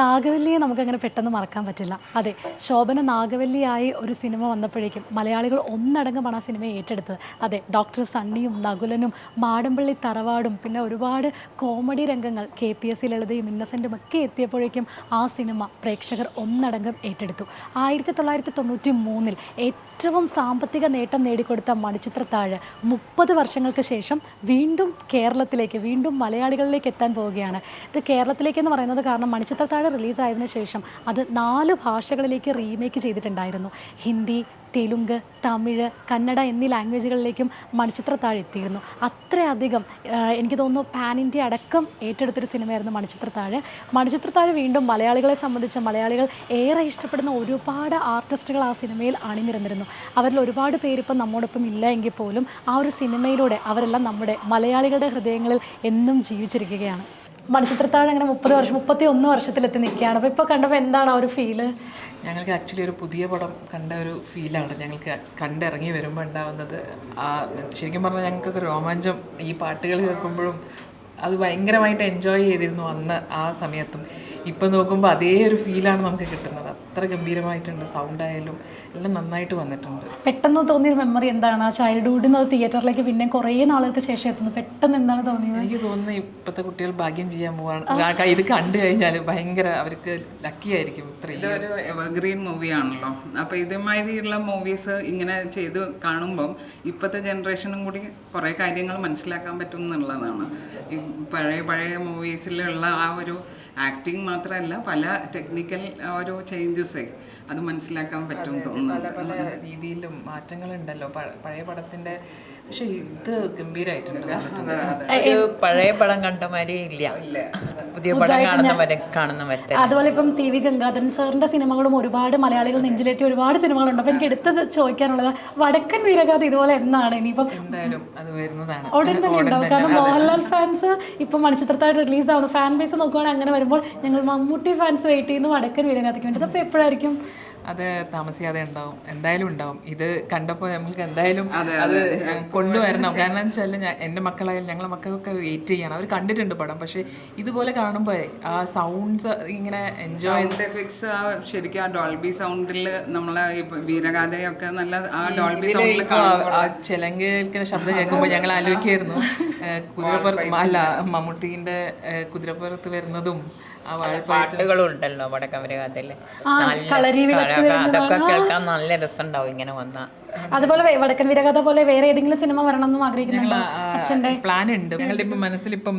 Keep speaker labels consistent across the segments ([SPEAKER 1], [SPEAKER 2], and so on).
[SPEAKER 1] നാഗവല്ലിയെ നമുക്കങ്ങനെ പെട്ടെന്ന് മറക്കാൻ പറ്റില്ല. അതെ ശോഭന നാഗവല്ലിയായി ഒരു സിനിമ വന്നപ്പോഴേക്കും മലയാളികൾ ഒന്നടങ്കമാണ് ആ സിനിമയെ ഏറ്റെടുത്തത്. അതെ ഡോക്ടർ സണ്ണിയും നകുലനും മാടമ്പള്ളി തറവാടും പിന്നെ ഒരുപാട് കോമഡി രംഗങ്ങൾ കെ പി എസ് സി ലളിതയും ഇന്നസെന്റും ഒക്കെ എത്തിയപ്പോഴേക്കും ആ സിനിമ പ്രേക്ഷകർ ഒന്നടങ്കം ഏറ്റെടുത്തു. ആയിരത്തി തൊള്ളായിരത്തി തൊണ്ണൂറ്റി മൂന്നിൽ ഏറ്റവും സാമ്പത്തിക നേട്ടം നേടിക്കൊടുത്ത മണിച്ചിത്രത്താഴ് മുപ്പത് വർഷങ്ങൾക്ക് ശേഷം വീണ്ടും കേരളത്തിലേക്ക് വീണ്ടും മലയാളികളിലേക്ക് എത്താൻ പോവുകയാണ്. ഇത് കേരളത്തിലേക്ക് എന്ന് പറയുന്നത് കാരണം മണിച്ചിത്രത്താഴ് റിലീസായതിനു ശേഷം അത് നാല് ഭാഷകളിലേക്ക് റീമേക്ക് ചെയ്തിട്ടുണ്ടായിരുന്നു. ഹിന്ദി തെലുങ്ക് തമിഴ് കന്നഡ എന്നീ ലാംഗ്വേജുകളിലേക്കും മണിച്ചിത്ര താഴെ എത്തിയിരുന്നു. അത്രയധികം എനിക്ക് തോന്നുന്നു പാൻ ഇന്ത്യ അടക്കം ഏറ്റെടുത്തൊരു സിനിമയായിരുന്നു മണിച്ചിത്രത്താഴ്. താഴെ വീണ്ടും മലയാളികളെ സംബന്ധിച്ച് മലയാളികൾ ഏറെ ഇഷ്ടപ്പെടുന്ന ഒരുപാട് ആർട്ടിസ്റ്റുകൾ ആ സിനിമയിൽ അണിനിരന്നിരുന്നു. അവരിൽ ഒരുപാട് പേരിപ്പം നമ്മോടൊപ്പം ഇല്ല എങ്കിൽ പോലും ആ ഒരു സിനിമയിലൂടെ അവരെല്ലാം നമ്മുടെ മലയാളികളുടെ ഹൃദയങ്ങളിൽ എന്നും ജീവിച്ചിരിക്കുകയാണ്. മണിച്ചിത്രത്താഴ് അങ്ങനെ മുപ്പത് വർഷം മുപ്പത്തി ഒന്ന് വർഷത്തിലെത്തി നിൽക്കുകയാണ്. അപ്പോൾ ഇപ്പോൾ കണ്ടപ്പോൾ എന്താണ് ആ ഒരു ഫീൽ
[SPEAKER 2] ഞങ്ങൾക്ക് ആക്ച്വലി ഒരു പുതിയ പടം കണ്ട ഒരു ഫീലാണ് ഞങ്ങൾക്ക് കണ്ടിറങ്ങി വരുമ്പോൾ ഉണ്ടാവുന്നത് ആ ശരിക്കും പറഞ്ഞാൽ ഞങ്ങൾക്കൊക്കെ രോമാഞ്ചം ഈ പാട്ടുകൾ കേൾക്കുമ്പോഴും അത് ഭയങ്കരമായിട്ട് എൻജോയ് ചെയ്തിരുന്നു അന്ന് ആ സമയത്തും. ഇപ്പം നോക്കുമ്പോൾ അതേ ഒരു ഫീലാണ് നമുക്ക് കിട്ടുന്നത്. അത്ര ഗംഭീരമായിട്ടുണ്ട് സൗണ്ട് ആയാലും എല്ലാം നന്നായിട്ട് വന്നിട്ടുണ്ട്.
[SPEAKER 1] പെട്ടെന്ന് തോന്നിയ മെമ്മറി എന്താണ്? ആ ചൈൽഡ്ഹുഡിൽ അത് തിയേറ്ററിലേക്ക് പിന്നെ കുറേ നാളുകൾക്ക് ശേഷം എത്തുന്നു. പെട്ടെന്ന് എന്താണ് തോന്നിയത്?
[SPEAKER 2] എനിക്ക് തോന്നുന്നു ഇപ്പോഴത്തെ കുട്ടികൾ ഭാഗ്യം ചെയ്യാൻ പോവാണ്. ഇത് കണ്ടു കഴിഞ്ഞാൽ ഭയങ്കര അവർക്ക് ലക്കി ആയിരിക്കും ഇത്രയും.
[SPEAKER 3] ഇതൊരു എവർഗ്രീൻ മൂവിയാണല്ലോ അപ്പോൾ ഇതുമാതിരിയുള്ള മൂവീസ് ഇങ്ങനെ ചെയ്ത് കാണുമ്പം ഇപ്പോഴത്തെ ജനറേഷനും കൂടി കുറേ കാര്യങ്ങൾ മനസ്സിലാക്കാൻ പറ്റും എന്നുള്ളതാണ്. ഈ പഴയ പഴയ മൂവീസിലുള്ള ആ ഒരു ആക്ടിങ് മാത്രമല്ല പല ടെക്നിക്കൽ ഓരോ ചേഞ്ചസേ അത് മനസ്സിലാക്കാൻ പറ്റും തോന്നുന്നു
[SPEAKER 2] പല പല രീതിയിലും മാറ്റങ്ങളുണ്ടല്ലോ. ഉണ്ടല്ലോ പഴയ പടത്തിന്റെ പക്ഷെ ഇത് ഗംഭീരമായിട്ടുണ്ട്
[SPEAKER 4] പഴയ പടം കണ്ട മാതിരി ഇല്ല. പുതിയ പടം കാണുന്ന വരെ കാണുന്ന
[SPEAKER 1] അതുപോലെ ഇപ്പം ടി വി ഗംഗാധരൻ സാറിന്റെ സിനിമകളും ഒരുപാട് മലയാളികൾ നെഞ്ചിലേറ്റി ഒരുപാട് സിനിമകളുണ്ട്. അപ്പൊ എനിക്ക് എടുത്ത് ചോദിക്കാനുള്ളത് വടക്കൻ വീരഗാഥ ഇതുപോലെ എന്നാണ്? ഇനിയിപ്പം
[SPEAKER 2] എന്തായാലും അത് വരുന്നതാണ്.
[SPEAKER 1] ഉടൻ തന്നെ ഉണ്ടാവും. കാരണം മോഹൻലാൽ ഫാൻസ് ഇപ്പം മണിച്ചിത്രത്തായിട്ട് റിലീസ് ആവുന്നു ഫാൻ ബേസ് നോക്കുവാണെങ്കിൽ അങ്ങനെ വരുമ്പോൾ ഞങ്ങൾ മമ്മൂട്ടി ഫാൻസ് വെയിറ്റ് ചെയ്യുന്നു വടക്കൻ വീരഗാഥയ്ക്ക് വേണ്ടി. അപ്പോൾ എപ്പോഴായിരിക്കും?
[SPEAKER 2] അത് താമസിയാതെ ഉണ്ടാവും. എന്തായാലും ഉണ്ടാവും. ഇത് കണ്ടപ്പോൾ നമുക്ക് എന്തായാലും അത് കൊണ്ടുവരണം. കാരണം വെച്ചാൽ എന്റെ മക്കളായാലും ഞങ്ങളെ മക്കൾക്കൊക്കെ വെയിറ്റ് ചെയ്യണം. അവർ കണ്ടിട്ടുണ്ട് പടം. പക്ഷേ ഇതുപോലെ കാണുമ്പോൾ ആ സൗണ്ട്സ് ഇങ്ങനെ എൻജോയ്
[SPEAKER 3] എഫക്ട്സ് ആ ശരിക്കും ആ ഡോൾബി സൗണ്ടിൽ നമ്മളെ വീരഗാഥയൊക്കെ നല്ല ആ ഡോൾബി സൗണ്ടിൽ
[SPEAKER 2] ചിലങ്കേൽക്കുന്ന ശബ്ദം കേൾക്കുമ്പോൾ ഞങ്ങൾ ആലോചിക്കായിരുന്നു. കുതിരപ്പുറത്ത് അല്ല മമ്മൂട്ടീന്റെ കുതിരപ്പുറത്ത് വരുന്നതും ആ വാഴപ്പാട്ട്
[SPEAKER 4] പാട്ടുകളും ഉണ്ടല്ലോ
[SPEAKER 1] വിളക്ക്
[SPEAKER 4] അതൊക്കെ കേൾക്കാൻ നല്ല രസമുണ്ടാവും ഇങ്ങനെ വന്ന.
[SPEAKER 1] അതുപോലെ വടക്കൻ വിരകഥ പോലെ വേറെ ഏതെങ്കിലും സിനിമ വരണം എന്നും ആഗ്രഹിക്കുന്നുണ്ടോ
[SPEAKER 2] പ്ലാൻ ഉണ്ട് ഞങ്ങളുടെ ഇപ്പം മനസ്സിലിപ്പം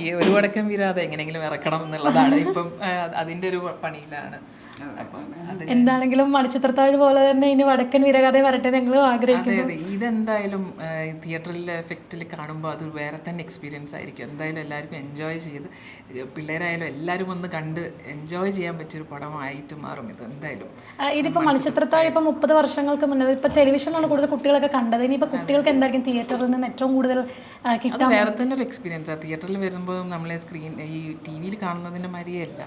[SPEAKER 2] ഈ ഒരു വടക്കൻ വീരാതെ എങ്ങനെയെങ്കിലും ഇറക്കണം എന്നുള്ളതാണ്. ഇപ്പം അതിന്റെ ഒരു പണിയിലാണ്.
[SPEAKER 1] എന്താണെങ്കിലും മണിച്ചിത്രത്താഴ് പോലെ തന്നെ ഇനി വടക്കൻ വീരഗാഥ വരട്ടെ ഞങ്ങൾ ആഗ്രഹിക്കുന്നു.
[SPEAKER 2] അതെ. ഇതെന്തായാലും തിയേറ്ററിലെ എഫക്റ്റിൽ കാണുമ്പോൾ അത് വേറെ തന്നെ എക്സ്പീരിയൻസ് ആയിരിക്കും. എന്തായാലും എല്ലാവർക്കും എൻജോയ് ചെയ്ത് പിള്ളേരായാലും എല്ലാവരും ഒന്ന് കണ്ട് എൻജോയ് ചെയ്യാൻ പറ്റിയൊരു പടമായിട്ട് മാറും ഇത് എന്തായാലും.
[SPEAKER 1] ഇതിപ്പോൾ ഇതിപ്പോ മണിച്ചിത്രത്താഴ്. ഇപ്പം മുപ്പത് വർഷങ്ങൾക്ക് മുന്നേ ഇപ്പൊ ടെലിവിഷനിലാണ് കൂടുതൽ കുട്ടികളൊക്കെ കണ്ടത്. ഇനിയിപ്പോൾ കുട്ടികൾക്ക് എന്തായിരിക്കും തിയേറ്ററിൽ നിന്ന് ഏറ്റവും കൂടുതൽ ആ, കിട്ടാൻ
[SPEAKER 2] വേറെ തന്നെ ഒരു എക്സ്പീരിയൻസ് എക്സ്പീരിയൻസാണ് തിയേറ്ററിൽ വരുമ്പോൾ നമ്മളെ സ്ക്രീൻ ഈ ടി വിയിൽ കാണുന്നതിന്റെ മാതിരിയല്ല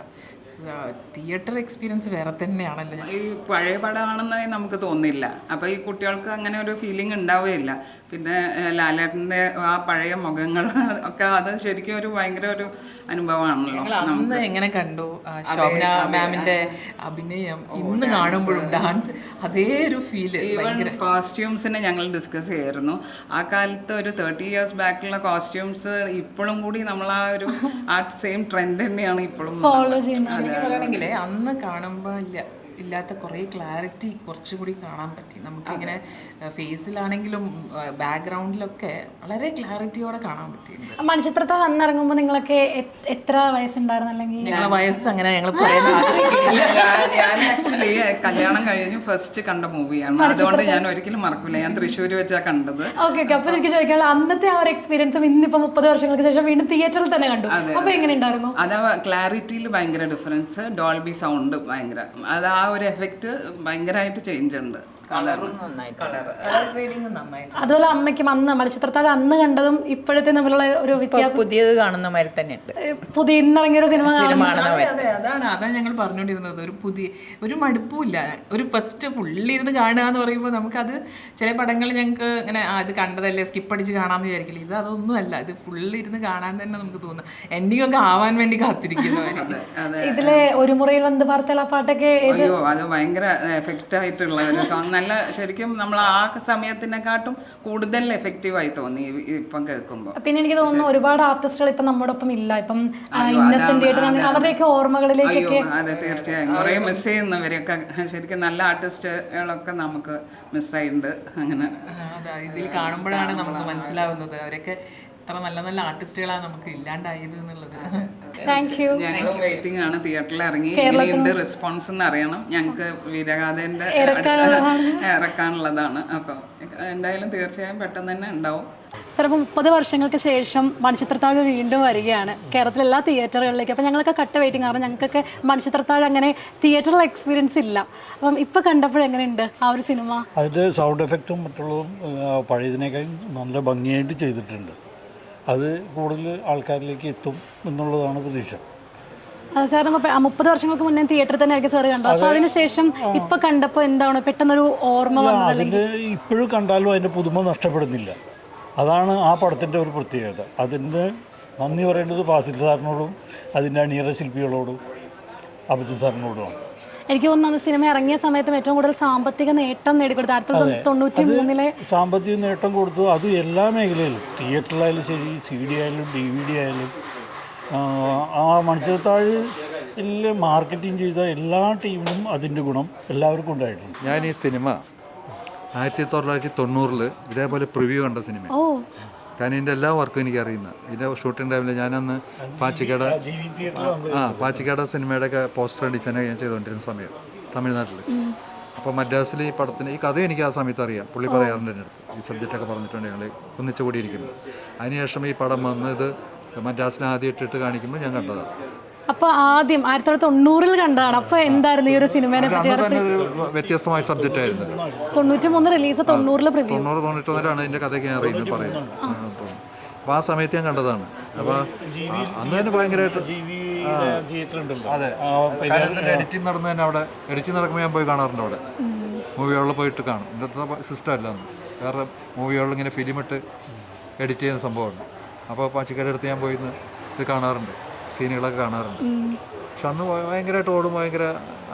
[SPEAKER 2] തിയേറ്റർ എക്സ്പീരിയൻസ് വേറെ തന്നെയാണല്ലേ?
[SPEAKER 3] ഈ പഴയ പടമാണെന്ന് നമുക്ക് തോന്നില്ല അപ്പോൾ ഈ കുട്ടികൾക്ക് അങ്ങനെ ഒരു ഫീലിംഗ് ഉണ്ടാവുകയില്ല. പിന്നെ ലാലേട്ടന്റെ ആ പഴയ മുഖങ്ങൾ ഒക്കെ അത് ശരിക്കും ഒരു ഭയങ്കര ഒരു അനുഭവമാണല്ലോ
[SPEAKER 2] അന്ന് എങ്ങനെ കണ്ടു? ശോഭന മാമിന്റെ അഭിനയം. ഇന്ന് കാണുമ്പോഴും ഡാൻസ് അതേ ഒരു ഫീൽ
[SPEAKER 3] ഈവൻ കോസ്റ്റ്യൂംസിനെ ഞങ്ങൾ ഡിസ്കസ് ചെയ്യായിരുന്നു. ആ കാലത്ത് ഒരു തേർട്ടി ഇയേഴ്സ് ബാക്കിലുള്ള കോസ്റ്റ്യൂംസ് ഇപ്പോഴും കൂടി നമ്മൾ ആ ഒരു ആ സെയിം ട്രെൻഡ് തന്നെയാണ് ഇപ്പോഴും
[SPEAKER 1] ഫോളോ ചെയ്യുന്നത്.
[SPEAKER 2] അന്ന് കാണുമ്പോൾ ഇല്ല. ഇല്ലാത്ത കുറേ ക്ലാരിറ്റി കുറച്ചുകൂടി കാണാൻ പറ്റി. നമുക്കിങ്ങനെ ഫേസിലാണെങ്കിലും ബാക്ക്ഗ്രൗണ്ടിലൊക്കെ വളരെ ക്ലാരിറ്റിയോടെ കാണാൻ പറ്റിയിട്ടുണ്ട്.
[SPEAKER 1] മണിച്ചിത്രത്തെ അന്ന് ഇറങ്ങുമ്പോൾ നിങ്ങളൊക്കെ എത്ര വയസ്സുണ്ടായിരുന്നു അല്ലെങ്കിൽ?
[SPEAKER 2] ഞങ്ങളെ വയസ്സ് അങ്ങനെ ഞങ്ങൾ
[SPEAKER 3] ഞാൻ- ഞാൻ ആക്ച്വലി കല്യാണം കഴിഞ്ഞ് ഫസ്റ്റ് കണ്ട മൂവിയാണ് അതുകൊണ്ട് ഞാൻ ഒരിക്കലും മറക്കില്ല ഞാൻ തൃശ്ശൂർ വെച്ചാ കണ്ടത്.
[SPEAKER 1] ഓക്കെ ഓക്കെ അപ്പൊ എനിക്ക് ചോദിക്കാനുള്ള അന്നത്തെ ആ ഒരു എക്സ്പീരിയൻസും ഇന്നിപ്പോ മുപ്പത് വർഷങ്ങൾക്ക് ശേഷം വീണ്ടും തിയേറ്ററിൽ തന്നെ കണ്ടു. അപ്പൊ എങ്ങനെ ഉണ്ടായിരുന്നു?
[SPEAKER 3] അത് ക്ലാരിറ്റിയിൽ ഭയങ്കര ഡിഫറൻസ് ഡോൾബി സൗണ്ട് ഭയങ്കര. അത് ആ ഒരു എഫക്റ്റ് ഭയങ്കരമായിട്ട് ചേഞ്ച് ഉണ്ട്.
[SPEAKER 1] അതുപോലെ അമ്മയ്ക്കും അന്ന് മണിച്ചിത്രത്താഴ് അന്ന് കണ്ടതും ഇപ്പോഴത്തെ തമ്മിലുള്ള ഒരു വ്യത്യാസം.
[SPEAKER 4] പുതിയത് കാണുന്ന മാതിരി
[SPEAKER 1] തന്നെയുണ്ട്. പുതിയ ഇന്നിറങ്ങിയ ഒരു സിനിമ
[SPEAKER 4] സിനിമ
[SPEAKER 2] അതെ അതാണ് അതാണ് ഞങ്ങൾ പറഞ്ഞുകൊണ്ടിരുന്നത് ഒരു പുതിയ ഒരു മടുപ്പുമില്ല. ഒരു ഫസ്റ്റ് ഫുള്ളി ഇരുന്ന് കാണുക എന്ന് പറയുമ്പോൾ നമുക്കത് ചില പടങ്ങൾ ഞങ്ങൾക്ക് ഇങ്ങനെ അത് ഇത് കണ്ടതല്ലേ സ്കിപ്പ് അടിച്ച് കാണാമെന്ന് വിചാരിക്കില്ല? ഇത് അതൊന്നുമല്ല. ഇത് ഫുള്ളി ഇരുന്ന് കാണാൻ തന്നെ നമുക്ക് തോന്നുന്നു എൻഡിങ് ഒക്കെ ആവാൻ വേണ്ടി കാത്തിരിക്കുന്നു
[SPEAKER 1] ഇതിലെ ഒരു മുറിയിൽ വന്ന് പാർത്തല പാട്ടൊക്കെ
[SPEAKER 3] അയ്യോ അത് ഭയങ്കര എഫക്റ്റ് ആയിട്ടുള്ള ഒരു സോങ് നല്ല ശരിക്കും നമ്മൾ ആ സമയത്തിനെക്കാട്ടും കൂടുതൽ എഫക്റ്റീവായി തോന്നി ഇപ്പം കേൾക്കുമ്പോൾ
[SPEAKER 1] പിന്നെ എനിക്ക് തോന്നുന്നു ഒരുപാട് ആർട്ടിസ്റ്റുകൾ ഇപ്പം നമ്മുടെ ഒപ്പം ഇല്ല. ഇപ്പം ഇന്നസെന്റ് അവരുടെയൊക്കെ ഓർമ്മകളിലേക്ക്
[SPEAKER 3] അയ്യോ അതെ തീർച്ചയായും. കുറേ മിസ് ചെയ്യുന്നവരെയൊക്കെ ശരിക്കും നല്ല ആർട്ടിസ്റ്റുകളൊക്കെ നമുക്ക് മിസ്സായിട്ടുണ്ട് അങ്ങനെ.
[SPEAKER 2] ഇതിൽ കാണുമ്പോഴാണ് നമുക്ക് മനസ്സിലാവുന്നത്. അവരൊക്കെ ഇത്ര നല്ല നല്ല ആർട്ടിസ്റ്റുകളാണ് നമുക്ക് ഇല്ലാണ്ടായത് എന്നുള്ളത്.
[SPEAKER 3] ഞങ്ങളും വെയിറ്റിംഗ് ആണ്. തിയേറ്ററിൽ ഇറങ്ങി. എങ്ങനെയുണ്ട് റെസ്പോൺസ് എന്ന് അറിയണം. ഞങ്ങൾക്ക് വീരഗാഥന്റെ ഇറക്കാനുള്ളതാണ്. അപ്പം എന്തായാലും തീർച്ചയായും പെട്ടെന്ന് തന്നെ ഉണ്ടാവും.
[SPEAKER 1] സാർ അപ്പോൾ മുപ്പത് വർഷങ്ങൾക്ക് ശേഷം മണിച്ചിത്രത്താഴ് വീണ്ടും വരികയാണ്. കേരളത്തിലെ എല്ലാ തിയേറ്ററുകളിലേക്ക് അപ്പോൾ ഞങ്ങളൊക്കെ കട്ട വെയിറ്റിംഗ് കാരണം ഞങ്ങൾക്കൊക്കെ മണിച്ചിത്രത്താഴ് അങ്ങനെ തിയേറ്ററിൽ എക്സ്പീരിയൻസ് ഇല്ല. അപ്പം ഇപ്പം കണ്ടപ്പോഴെങ്ങനെയുണ്ട് ആ ഒരു സിനിമ?
[SPEAKER 5] അതിന്റെ സൗണ്ട് എഫക്റ്റും മറ്റുള്ളതും പഴയതിനേക്കാൾ പഴയതിനേക്കാളും നല്ല ഭംഗിയായിട്ട് ചെയ്തിട്ടുണ്ട്. അത് കൂടുതൽ ആൾക്കാരിലേക്ക് എത്തും എന്നുള്ളതാണ് പ്രതീക്ഷ.
[SPEAKER 1] സാർ മുപ്പത് വർഷങ്ങൾക്ക് മുന്നേ തിയേറ്ററിൽ തന്നെ ആയിരിക്കും സാർ കണ്ടത്. അപ്പോൾ അതിനുശേഷം ഇപ്പം കണ്ടപ്പോൾ എന്താണ്? പെട്ടെന്നൊരു ഓർമ്മ
[SPEAKER 5] അതിന്റെ ഇപ്പോഴും കണ്ടാലും അതിന്റെ പുതുമ നഷ്ടപ്പെടുന്നില്ല. അതാണ് ആ പടത്തിന്റെ ഒരു പ്രത്യേകത. അതിന്റെ നന്ദി പറയേണ്ടത് ഫാസിൽ സാറിനോടും അതിന്റെ അണിയറ ശില്പികളോടും അഭിജിത് സാറിനോടുമാണ്.
[SPEAKER 1] എനിക്ക് തോന്നുന്നു സിനിമ ഇറങ്ങിയ സമയത്തും ഏറ്റവും കൂടുതൽ സാമ്പത്തിക നേട്ടം നേടിക്കൊടുത്തു ആയിരത്തി തൊള്ളായിരത്തി തൊണ്ണൂറ്റി മൂന്നിലെ
[SPEAKER 5] സാമ്പത്തിക നേട്ടം കൊടുത്തു. അത് എല്ലാ മേഖലയിലും. തിയേറ്ററിലായാലും ശരി സി ഡി ആയാലും ഡി വി ഡി ആയാലും. ആ, മത്സരത്താഴ് മാർക്കറ്റിംഗ് ചെയ്ത എല്ലാ ടീമിനും അതിന്റെ ഗുണം എല്ലാവർക്കും ഉണ്ടായിട്ടുണ്ട്.
[SPEAKER 6] ഞാൻ ഈ സിനിമ ആയിരത്തി തൊള്ളായിരത്തി തൊണ്ണൂറിൽ ഇതേപോലെ പ്രിവ്യൂ കണ്ട സിനിമ
[SPEAKER 1] ഓ.
[SPEAKER 6] കാരണം ഇതിന്റെ എല്ലാ വർക്കും എനിക്കറിയുന്ന ഇതിന്റെ ഷൂട്ടിംഗ് ടൈമിൽ ഞാനന്ന് പാച്ചിക്കട ആ പാച്ചിക്കട സിനിമയുടെയൊക്കെ പോസ്റ്റർ ഡിസൈനൊക്കെ ഞാൻ ചെയ്തുകൊണ്ടിരുന്ന സമയം തമിഴ്നാട്ടിൽ അപ്പോൾ മദ്രാസിൽ ഈ പടത്തിന് ഈ കഥ എനിക്ക് ആ സമയത്ത് അറിയാം. പുള്ളി പറയാറുണ്ട് എന്റെ അടുത്ത്. ഈ സബ്ജക്റ്റൊക്കെ പറഞ്ഞിട്ടുണ്ട് ഞങ്ങൾ ഒന്നിച്ചു കൂടിയിരിക്കുന്നു. അതിനുശേഷം ഈ പടം വന്ന് ഇത് മദ്രാസിന് ആദ്യം ഇട്ടിട്ട് കാണിക്കുമ്പോൾ ഞാൻ കണ്ടതാണ്
[SPEAKER 1] അപ്പൊ ആദ്യം ആയിരത്തി തൊള്ളായിരത്തി തൊണ്ണൂറിൽ കണ്ടതാണ്. അപ്പൊ എന്തായിരുന്നു ഈ ഒരു സിനിമയെ പറ്റി
[SPEAKER 6] വ്യത്യസ്തമായ സബ്ജക്റ്റ് ആയിരുന്നു.
[SPEAKER 1] തൊണ്ണൂറ്റി മൂന്ന് റിലീസ് തൊണ്ണൂറിൽ പ്രിവ്യൂ
[SPEAKER 6] തൊണ്ണൂറ് തൊണ്ണൂറ്റൊന്നിലാണ് ഇതിന്റെ കഥയ്ക്ക് ഞാൻ അറിയുന്നത് പറയുന്നത്. അപ്പോൾ ആ സമയത്ത് ഞാൻ കണ്ടതാണ്. അപ്പോൾ അന്ന് തന്നെ ഭയങ്കരമായിട്ട്
[SPEAKER 5] തിയേറ്റർ ഉണ്ടല്ലോ
[SPEAKER 6] അതെ. എഡിറ്റിംഗ് നടന്നു തന്നെ അവിടെ എഡിറ്റിംഗ് നടക്കുമ്പോൾ ഞാൻ പോയി കാണാറുണ്ട് അവിടെ. മൂവികളിൽ പോയിട്ട് കാണും. ഇന്നത്തെ സിസ്റ്റം അല്ല അന്ന്. വേറെ മൂവികളിൽ ഇങ്ങനെ ഫിലിം ഇട്ട് എഡിറ്റ് ചെയ്യുന്ന സംഭവമാണ് അപ്പോൾ പച്ചക്കറി അടുത്ത് ഞാൻ പോയി ഇത് കാണാറുണ്ട്. സീനുകളൊക്കെ കാണാറുണ്ട്. പക്ഷെ അന്ന് ഭയങ്കരമായിട്ട് ഓടും ഭയങ്കര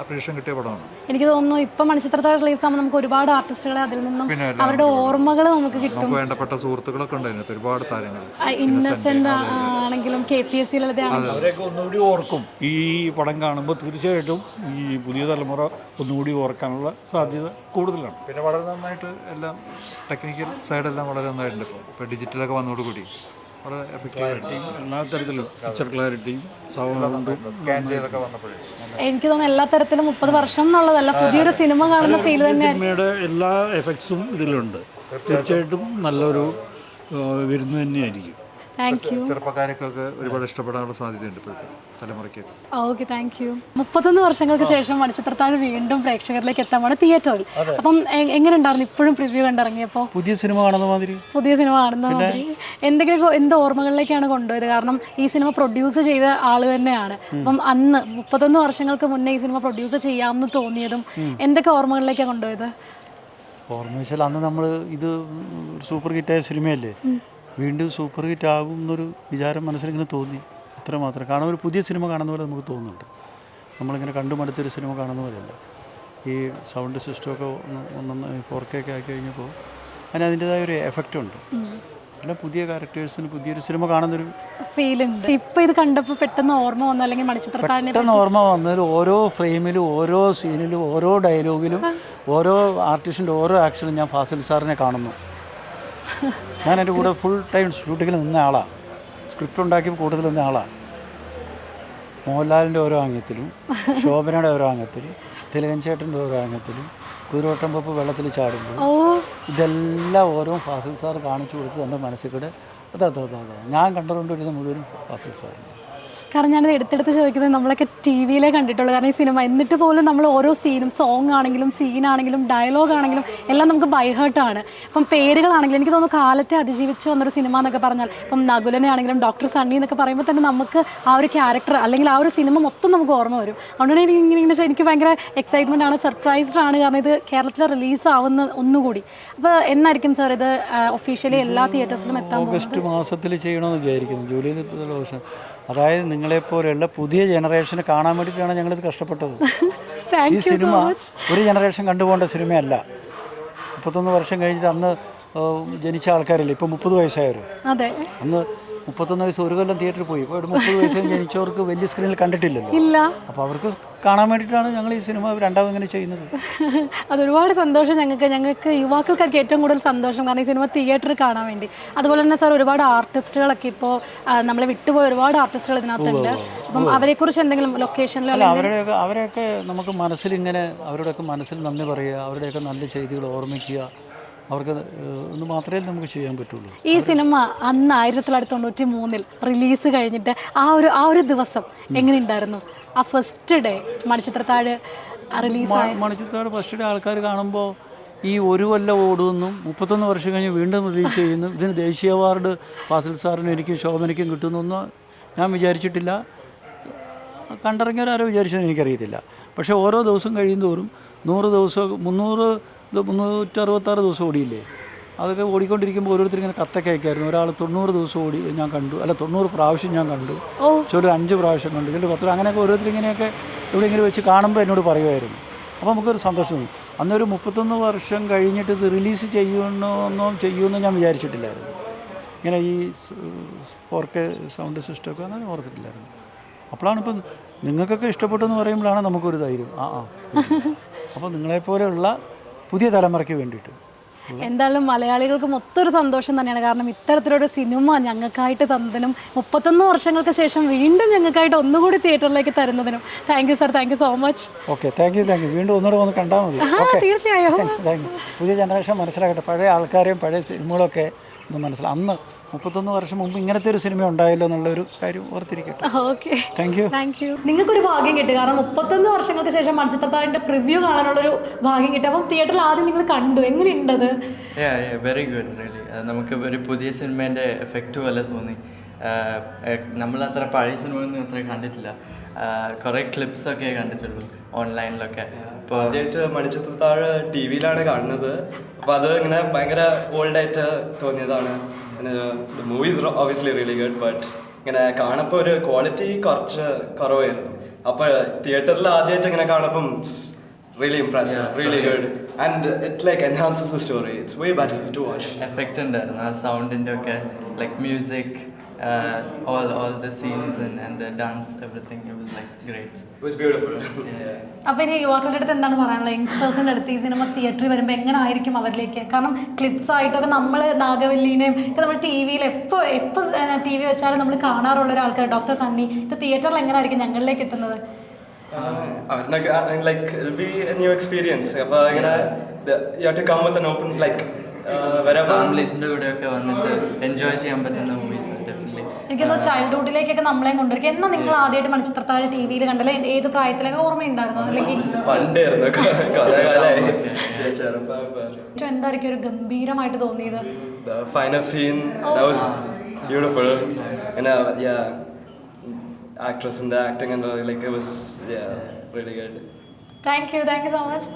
[SPEAKER 6] അപ്രീഷിയേഷൻ കിട്ടിയ പടമാണ്.
[SPEAKER 1] എനിക്ക് തോന്നുന്നു ഇപ്പം മണിച്ചിത്രത്താഴ് റിലീസ് ആകുമ്പോൾ നമുക്ക് ഒരുപാട് ആർട്ടിസ്റ്റുകളെ അതിൽ നിന്നും അവരുടെ ഓർമ്മകൾ നമുക്ക് കിട്ടും.
[SPEAKER 6] നമുക്ക് വേണ്ടപ്പെട്ട സുഹൃത്തുക്കളൊക്കെ ഉണ്ട് അതിനകത്ത് ഒരുപാട് താരങ്ങൾ
[SPEAKER 1] ഇന്നസെന്റ് ആണെങ്കിലും കെ പി എസ് സി
[SPEAKER 5] അവരെയൊക്കെ ഒന്നുകൂടി ഓർക്കും. ഈ പടം കാണുമ്പോൾ തീർച്ചയായിട്ടും ഈ പുതിയ തലമുറ ഒന്നുകൂടി ഓർക്കാനുള്ള സാധ്യത കൂടുതലാണ്.
[SPEAKER 6] പിന്നെ വളരെ നന്നായിട്ട് എല്ലാം ടെക്നിക്കൽ സൈഡ് എല്ലാം വളരെ നന്നായിട്ടുണ്ട് ഇപ്പോൾ ഇപ്പോൾ ഡിജിറ്റലൊക്കെ വന്നതോടുകൂടി. വളരെ എഫക്റ്റീവായിട്ട്
[SPEAKER 5] എല്ലാ തരത്തിലും പിക്ചർ ക്ലാരിറ്റിയും സൗണ്ടും
[SPEAKER 6] സ്കാൻ ചെയ്തൊക്കെ വന്നപ്പോഴേ.
[SPEAKER 1] എനിക്ക് തോന്നുന്നു എല്ലാ തരത്തിലും മുപ്പത് വർഷം എന്നുള്ളതല്ല പുതിയൊരു സിനിമ കാണുന്ന ഫീൽ തന്നെ
[SPEAKER 5] സിനിമയുടെ എല്ലാ എഫക്ട്സും ഇതിലുണ്ട്. തീർച്ചയായിട്ടും. നല്ലൊരു വിരുന്ന് തന്നെയായിരിക്കും.
[SPEAKER 6] ഒരുപാട് ഇഷ്ടപ്പെടാനുള്ള സാധ്യതയുണ്ട് ഇപ്പോഴത്തെ തലമുറയ്ക്ക്.
[SPEAKER 1] ഓക്കെ താങ്ക് യു മുപ്പത്തൊന്ന് വർഷങ്ങൾക്ക് ശേഷം മണിച്ചിത്രത്താഴ് വീണ്ടും പ്രേക്ഷകരിലേക്ക് എത്താമാണ് തിയേറ്ററിൽ. അപ്പം എങ്ങനെ ഉണ്ടായിരുന്നു ഇപ്പോഴും പ്രിവ്യൂ കണ്ടിറങ്ങിയപ്പോൾ?
[SPEAKER 5] പുതിയ സിനിമ കാണുന്ന മാതിരി.
[SPEAKER 1] പുതിയ സിനിമ കാണുന്ന മാതിരി. എന്തെങ്കിലും എന്ത് ഓർമ്മകളിലേക്കാണ് കൊണ്ടുപോയത്? കാരണം ഈ സിനിമ പ്രൊഡ്യൂസ് ചെയ്ത ആൾ തന്നെയാണ്. അപ്പം അന്ന് മുപ്പത്തൊന്ന് വർഷങ്ങൾക്ക് മുന്നേ ഈ സിനിമ പ്രൊഡ്യൂസ് ചെയ്യാമെന്ന് തോന്നിയതും എന്തൊക്കെ ഓർമ്മകളിലേക്കാണ് കൊണ്ടുപോയത്?
[SPEAKER 7] ഓർമ്മ വെച്ചാൽ അന്ന് നമ്മൾ ഇത് സൂപ്പർ ഹിറ്റായ സിനിമയല്ലേ? വീണ്ടും സൂപ്പർ ഹിറ്റ് ആകും എന്നൊരു വിചാരം മനസ്സിലിങ്ങനെ തോന്നി. അത്ര മാത്രം. കാരണം ഒരു പുതിയ സിനിമ കാണുന്ന പോലെ നമുക്ക് തോന്നുന്നുണ്ട്. നമ്മളിങ്ങനെ കണ്ടു മടുത്തൊരു സിനിമ കാണുന്ന പോലെയല്ല. ഈ സൗണ്ട് സിസ്റ്റമൊക്കെ ഒന്ന് ഫോർ കെ ഒക്കെ ആക്കി കഴിഞ്ഞപ്പോൾ അതിന് അതിന്റെതായ ഒരു എഫക്റ്റ് ഉണ്ട്. അല്ല പുതിയ ക്യാരക്ടേഴ്സിന് പുതിയൊരു സിനിമ കാണുന്നൊരു
[SPEAKER 1] ഫീൽ ഉണ്ട്. ഇപ്പൊ ഇത് കണ്ടപ്പോൾ പെട്ടെന്ന് ഓർമ്മ വന്നു അല്ലെങ്കിൽ മണിച്ചിത്രക്കാരനെ
[SPEAKER 7] പെട്ടെന്ന് ഓർമ്മ വന്നതിൽ ഓരോ ഫ്രെയിമിലും ഓരോ സീനിലും ഓരോ ഡയലോഗിലും ഓരോ ആർട്ടിസ്റ്റിന്റെ ഓരോ ആക്ഷനും ഞാൻ ഫാസിൽ സാറിനെ കാണുന്നു. ഞാൻ എന്റെ കൂടെ ഫുൾ ടൈം ഷൂട്ടിങ്ങിൽ നിന്ന ആളാണ് സ്ക്രിപ്റ്റ് ഉണ്ടാക്കി കൂടുതൽ നിന്ന ആളാണ് മോഹൻലാലിന്റെ ഓരോ അംഗത്തിലും ശോഭനയുടെ ഓരോ അംഗത്തിലും തിലകൻ ചേട്ടന്റെ ഓരോ അംഗത്തിലും കുതിരോട്ടം പപ്പ് വെള്ളത്തിൽ ചാടുമ്പോൾ ഇതെല്ലാം ഓരോ ഫാസിൽ സാർ കാണിച്ചു കൊടുത്ത് എന്റെ മനസ്സിൽ കൂടെ അതാ അതാ അതാ അതാ. ഞാൻ കണ്ടുകൊണ്ടിരുന്ന മുഴുവനും ഫാസിൽ സാറിന്
[SPEAKER 1] കാരണം ഞാനത് എടുത്തെടുത്ത് ചോദിക്കുന്നത് നമ്മളൊക്കെ ടി വിയിലെ കണ്ടിട്ടുള്ളൂ. കാരണം ഈ സിനിമ എന്നിട്ട് പോലും നമ്മൾ ഓരോ സീനും സോങ് ആണെങ്കിലും സീനാണെങ്കിലും ഡയലോഗ് ആണെങ്കിലും എല്ലാം നമുക്ക് ബൈഹേർട്ടാണ് ഇപ്പം പേരുകളാണെങ്കിലും എനിക്ക് തോന്നുന്നു കാലത്തെ അതിജീവിച്ച് വന്നൊരു സിനിമ എന്നൊക്കെ പറഞ്ഞാൽ ഇപ്പം നകുലനെ ആണെങ്കിലും ഡോക്ടർ സണ്ണി എന്നൊക്കെ പറയുമ്പോൾ തന്നെ നമുക്ക് ആ ഒരു ക്യാരക്ടർ അല്ലെങ്കിൽ ആ ഒരു സിനിമ മൊത്തം നമുക്ക് ഓർമ്മ വരും. അതുകൊണ്ടാണ് എനിക്ക് ഇങ്ങനെ ഇങ്ങനെ എനിക്ക് ഭയങ്കര എക്സൈറ്റ്മെന്റ് ആണ് സർപ്രൈസ്ഡ് ആണ്. കാരണം ഇത് കേരളത്തിൽ റിലീസ് ആവുന്ന ഒന്നുകൂടി. അപ്പോൾ എന്നായിരിക്കും സാർ ഇത് ഒഫീഷ്യലി എല്ലാ തിയേറ്റേഴ്സിലും എത്താൻ
[SPEAKER 7] ഓഗസ്റ്റ് മാസത്തിൽ ചെയ്യണമെന്ന് വിചാരിക്കുന്നു. ജൂലൈ അതായത് നിങ്ങളെപ്പോലെയുള്ള പുതിയ ജനറേഷനെ കാണാൻ വേണ്ടിയിട്ടാണ് ഞങ്ങളിത് കഷ്ടപ്പെട്ടത്. ഈ സിനിമ ഒരു ജനറേഷൻ കണ്ടുപോകേണ്ട സിനിമയല്ല. മുപ്പത്തൊന്ന് വർഷം കഴിഞ്ഞിട്ട് അന്ന് ജനിച്ച ആൾക്കാരില്ല? ഇപ്പം മുപ്പത് വയസ്സായവർ അന്ന് മുപ്പത്തൊന്ന് വയസ്സ് ഒരു കൊല്ലം തിയേറ്ററിൽ പോയി. ഇപ്പോൾ ഒരു മുപ്പത് വയസ്സ് ജനിച്ചവർക്ക് വലിയ സ്ക്രീനിൽ കണ്ടിട്ടില്ലല്ലോ.
[SPEAKER 1] ഇല്ല.
[SPEAKER 7] അപ്പോൾ അവർക്ക് കാണാൻ വേണ്ടിയിട്ടാണ് ഞങ്ങൾ ഈ സിനിമ രണ്ടാമത് ഇങ്ങനെ ചെയ്യുന്നത്.
[SPEAKER 1] അതൊരുപാട് സന്തോഷം ഞങ്ങൾക്ക്. ഞങ്ങൾക്ക് യുവാക്കൾക്കൊക്കെ ഏറ്റവും കൂടുതൽ സന്തോഷം. കാരണം ഈ സിനിമ തിയേറ്ററിൽ കാണാൻ വേണ്ടി. അതുപോലെ തന്നെ സാർ ഒരുപാട് ആർട്ടിസ്റ്റുകളൊക്കെ ഇപ്പോൾ നമ്മളെ വിട്ടുപോയ ഒരുപാട് ആർട്ടിസ്റ്റുകൾ ഇതിനകത്തുണ്ട്. അപ്പം അവരെക്കുറിച്ച് എന്തെങ്കിലും ലൊക്കേഷനിലോ
[SPEAKER 7] അല്ല അവരുടെയൊക്കെ അവരെയൊക്കെ നമുക്ക് മനസ്സിലിങ്ങനെ അവരുടെയൊക്കെ മനസ്സിൽ നന്ദി പറയുക അവരുടെയൊക്കെ നല്ല ചെയ്തികൾ ഓർമ്മിക്കുക. അവർക്ക് ഒന്ന് മാത്രമേ നമുക്ക് ചെയ്യാൻ പറ്റുള്ളൂ.
[SPEAKER 1] ഈ സിനിമ അന്ന് ആയിരത്തി തൊള്ളായിരത്തി തൊണ്ണൂറ്റി മൂന്നിൽ റിലീസ് കഴിഞ്ഞിട്ട് ആ ഒരു ആ ഒരു ദിവസം എങ്ങനെയുണ്ടായിരുന്നു ആ ഫസ്റ്റ് ഡേ മണിച്ചിത്രത്താഴ് റിലീസ്
[SPEAKER 7] മ- മണിച്ചിത്താട് ഫസ്റ്റ് ഡേ ആൾക്കാർ കാണുമ്പോൾ ഈ ഒരു കൊല്ലം ഓടുമെന്നും മുപ്പത്തൊന്ന് വർഷം കഴിഞ്ഞ് വീണ്ടും റിലീസ് ചെയ്യുന്നു. ഇതിന് ദേശീയ അവാർഡ് ഫാസിൽ സാറിനും എനിക്കും ശോഭനയ്ക്കും കിട്ടുന്നൊന്നും ഞാൻ വിചാരിച്ചിട്ടില്ല. കണ്ടിറങ്ങിയവരാരോ വിചാരിച്ചതെന്ന് എനിക്കറിയത്തില്ല. പക്ഷേ ഓരോ ദിവസം കഴിയുന്തോറും നൂറ് ദിവസം മുന്നൂറ് ഇത് മുന്നൂറ്ററുപത്താറ് ദിവസം ഓടിയില്ലേ? അതൊക്കെ ഓടിക്കൊണ്ടിരിക്കുമ്പോൾ ഓരോരുത്തർ ഇങ്ങനെ കത്തൊക്കെ അയക്കായിരുന്നു. ഒരാൾ തൊണ്ണൂറ് ദിവസം ഓടി ഞാൻ കണ്ടു. അല്ല തൊണ്ണൂറ് പ്രാവശ്യം ഞാൻ കണ്ടു. ചില അഞ്ച് പ്രാവശ്യം കണ്ടു. ചിലർ പത്ത് അങ്ങനെയൊക്കെ ഓരോരുത്തർ ഇങ്ങനെയൊക്കെ എവിടെയെങ്കിലും വെച്ച് കാണുമ്പോൾ എന്നോട് പറയുമായിരുന്നു അപ്പോൾ നമുക്കൊരു സന്തോഷം തോന്നി. അന്നൊരു മുപ്പത്തൊന്ന് വർഷം കഴിഞ്ഞിട്ട് ഇത് റിലീസ് ചെയ്യണമെന്നോ ചെയ്യുമെന്നോ ഞാൻ വിചാരിച്ചിട്ടില്ലായിരുന്നു. ഇങ്ങനെ ഈ ഫോർ കെ സൗണ്ട് സിസ്റ്റമൊക്കെ അങ്ങനെ ഓർത്തിട്ടില്ലായിരുന്നു. അപ്പോഴാണ് ഇപ്പം നിങ്ങൾക്കൊക്കെ ഇഷ്ടപ്പെട്ടെന്ന് പറയുമ്പോഴാണ് നമുക്കൊരു ധൈര്യം. ആ ആ. അപ്പോൾ നിങ്ങളെപ്പോലെയുള്ള പുതിയ തലമുറയ്ക്ക് വേണ്ടിയിട്ട്.
[SPEAKER 1] എന്തായാലും മലയാളികൾക്ക് മൊത്തൊരു ഒരു സന്തോഷം തന്നെയാണ്. കാരണം ഇത്തരത്തിലൊരു സിനിമ ഞങ്ങൾക്കായിട്ട് തന്നതിനും മുപ്പത്തൊന്ന് വർഷങ്ങൾക്ക് ശേഷം വീണ്ടും ഞങ്ങൾക്കായിട്ട് ഒന്നുകൂടി തിയേറ്ററിലേക്ക് തരുന്നതിനും thank you sir thank you so much
[SPEAKER 7] okay thank you thank you വീണ്ടും ഒന്നുകൂടെ വന്ന് കണ്ടാൽ മതി.
[SPEAKER 1] തീർച്ചയായും.
[SPEAKER 7] താങ്ക് യു പുതിയ ജനറേഷൻ മനസ്സിലാക്കട്ടെ പഴയ ആൾക്കാരെയും പഴയ സിനിമകളൊക്കെ ഒന്ന് മനസ്സിലാവും അന്ന് മുപ്പത്തൊന്ന് വർഷം മുമ്പ് ഇങ്ങനത്തെ ഒരു സിനിമ ഉണ്ടായല്ലോ എന്നുള്ളൊരു കാര്യം ഓർത്തിരിക്കട്ടെ.
[SPEAKER 1] Okay
[SPEAKER 7] thank you
[SPEAKER 1] thank you നിങ്ങൾക്കൊരു ഭാഗ്യം കിട്ടി. കാരണം മുപ്പത്തൊന്ന് വർഷങ്ങൾക്ക് ശേഷം മത്സ്യത്താവിന്റെ പ്രിവ്യൂ കാണാനുള്ളൊരു ഭാഗ്യം കിട്ടി. അപ്പം തിയേറ്ററിൽ ആദ്യം നിങ്ങൾ കണ്ടു. എങ്ങനെയുണ്ടത്
[SPEAKER 8] വെരി ഗുഡ് റിയലി നമുക്ക് ഒരു പുതിയ സിനിമേന്റെ എഫക്റ്റ് പോലെ തോന്നി. നമ്മളത്ര പഴയ സിനിമയൊന്നും അത്ര കണ്ടിട്ടില്ല. കുറേ ക്ലിപ്സൊക്കെ കണ്ടിട്ടുള്ളൂ ഓൺലൈനിലൊക്കെ അപ്പോൾ
[SPEAKER 9] ആദ്യമായിട്ട് മണിച്ചിത്രത്താഴ് ടി വിയിലാണ് കാണുന്നത്. അപ്പോൾ അത് ഇങ്ങനെ ഭയങ്കര ഓൾഡായിട്ട് തോന്നിയതാണ്. The movies obviously really good but ഇങ്ങനെ കാണപ്പോൾ ഒരു ക്വാളിറ്റി കുറച്ച് കുറവായിരുന്നു. അപ്പോൾ തിയേറ്ററിൽ ആദ്യമായിട്ട് ഇങ്ങനെ കാണപ്പം really impress really good and it like enhances the story it's way better to watch
[SPEAKER 8] effect ഉണ്ടായിരുന്നു. ആ സൗണ്ടിന്റെ ഒക്കെ like music all all the scenes and the dance everything it was like great
[SPEAKER 9] was beautiful
[SPEAKER 1] അപ്പൊ ഇനി യുവാക്കളുടെ അടുത്ത് എന്താണ് പറയാനുള്ളത്? യങ്സ്റ്റേഴ്സിന്റെ അടുത്ത് ഈ സിനിമ തിയേറ്ററിൽ വരുമ്പോൾ എങ്ങനെ ആയിരിക്കും അവരിലേക്ക്? കാരണം ക്ലിപ്സ് ആയിട്ടൊക്കെ നമ്മൾ നാഗവല്ലിനെയും ഒക്കെ നമ്മൾ ടി വിയിൽ എപ്പോൾ എപ്പോൾ ടി വി വെച്ചാലും നമ്മൾ കാണാറുള്ള ഒരാൾക്കാർ ഡോക്ടർ സണ്ണി ഇത് തിയേറ്ററിൽ എങ്ങനെ ആയിരിക്കും ഞങ്ങളിലേക്ക് എത്തുന്നത്?
[SPEAKER 9] അവരുടെ like it be a new experience അപ്പോൾ ഇങ്ങനെ you have to come with an open like വരെ
[SPEAKER 8] ഫാമിലീസിന്റെ കൂടെയൊക്കെ വന്നിട്ട് എൻജോയ് ചെയ്യാൻ പറ്റുന്ന മൂവീസ് ഡെഫിനറ്റ്ലി
[SPEAKER 1] എനിക്കൊന്ന് ചൈൽഡ്ഹുഡിലേക്കൊക്കെ നമ്മളെയും കൊണ്ടുവരും. എന്നാ നിങ്ങൾ ആദ്യമായിട്ട് മണിച്ചിത്രത്താഴ് ടി വിയിൽ കണ്ടല്ലേ? ഏത് പ്രായത്തിലൊക്കെ ഓർമ്മയുണ്ടായിരുന്നു? അല്ലെങ്കിൽ
[SPEAKER 9] പണ്ടായിരുന്നു.
[SPEAKER 1] എന്തായിരിക്കും ഒരു ഗംഭീരമായിട്ട് തോന്നിയത്?
[SPEAKER 9] The final scene, that was beautiful. And uh, yeah, actress and the acting and uh, like it was yeah really good.
[SPEAKER 1] Thank you. Thank you so much